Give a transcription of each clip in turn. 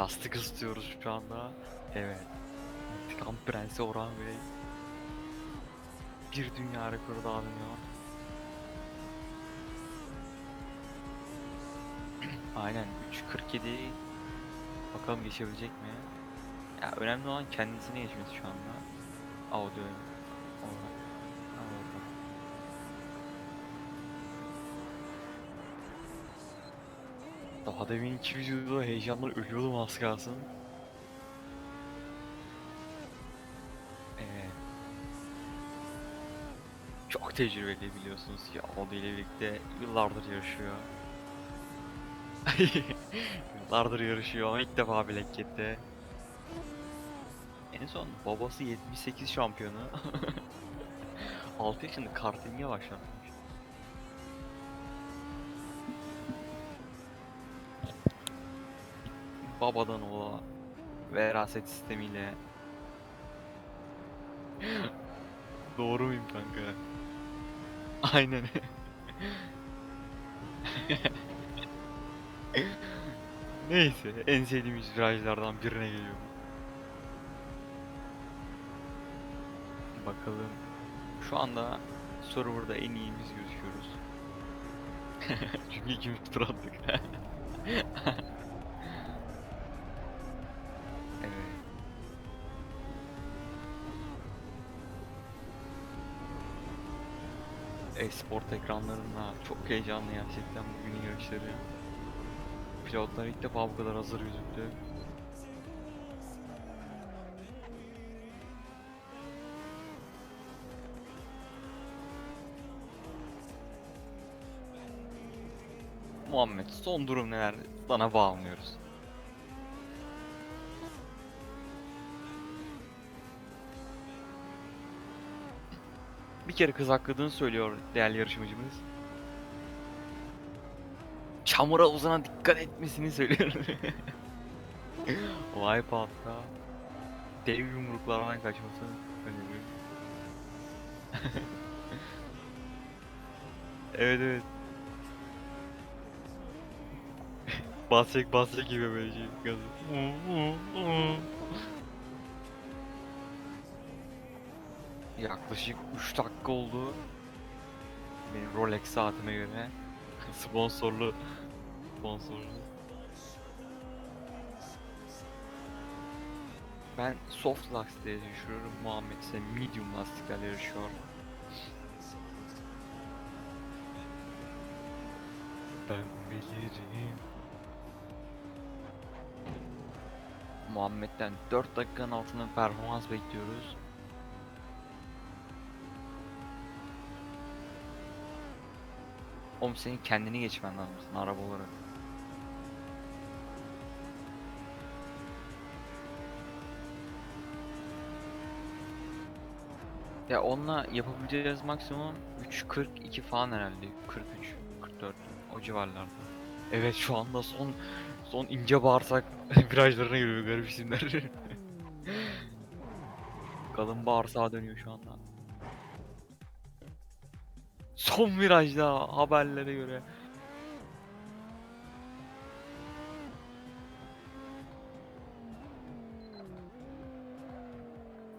Lastik ısıtıyoruz şu anda. Evet. İntikam Prensi Orhan Bey. Bir dünya rekoru daha dönüyor. Aynen 3.47 Bakalım geçebilecek mi? Ya önemli olan kendisine geçmesi şu anda. Audio olarak. Daha demin iki videoda heyecanla ölüyordum az kalsın. Evet. Çok tecrübeli biliyorsunuz ki Audi ile birlikte yıllardır yarışıyor. yıllardır yarışıyor ama ilk defa Black Cat'te. En son babası 78 şampiyonu. 6 yaşında karting'e başlamış. Babadan oğula veraset sistemiyle. Doğru muyum kanka? Aynen. Neyse en sevdiğimiz virajlardan birine geliyor. Bakalım. Şu anda serverda en iyi biz gözüküyoruz. Çünkü ikimiz tur attık. E-sport ekranlarında çok heyecanlı gerçekten bugünün yarışları. Pilotlar ilk defa bu kadar hazır gözüktü. Muhammed son durum neler? Sana bağlanıyoruz. Bir kere kız hakladığını söylüyor değerli yarışmacımız. Çamur havuzuna dikkat etmesini söylüyor. Wipeout'ta dev yumruklardan kaçmasını öneriyorum. evet evet. basacak basacak gibi böyle şey. Yaklaşık 3 dakika oldu. Benim Rolex saatime göre. Sponsorlu sponsorlu. Ben soft lastikle yarışıyorum. Muhammed ise medium lastiklerle yarışıyor. Ben bilirim. Muhammed'den 4 dakikanın altında performans bekliyoruz. Oğlum senin kendini geçmen lazım araba olarak. Ya onunla yapabileceğiz maksimum 3.42 falan herhalde. 43, 44 o civarlarda. Evet şu anda son son ince bağırsak virajlarına giriyor garip isimler. Kalın bağırsağa dönüyor şu anda. Son virajda haberlere göre.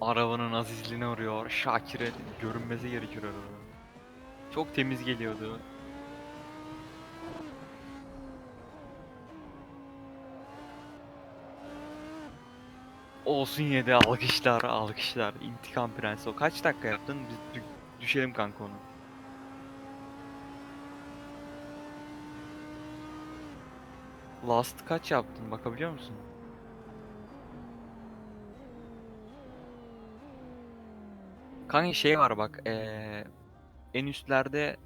Arabanın azizliğine uğruyor. Şakir'e görünmesi gerekiyor araba. Çok temiz geliyordu. Olsun yedi alkışlar alkışlar. İntikam prensi o. Kaç dakika yaptın? Biz dü- düşelim kanka onu. Last kaç yaptın bakabiliyor musun? Kanka şey var bak eee en üstlerde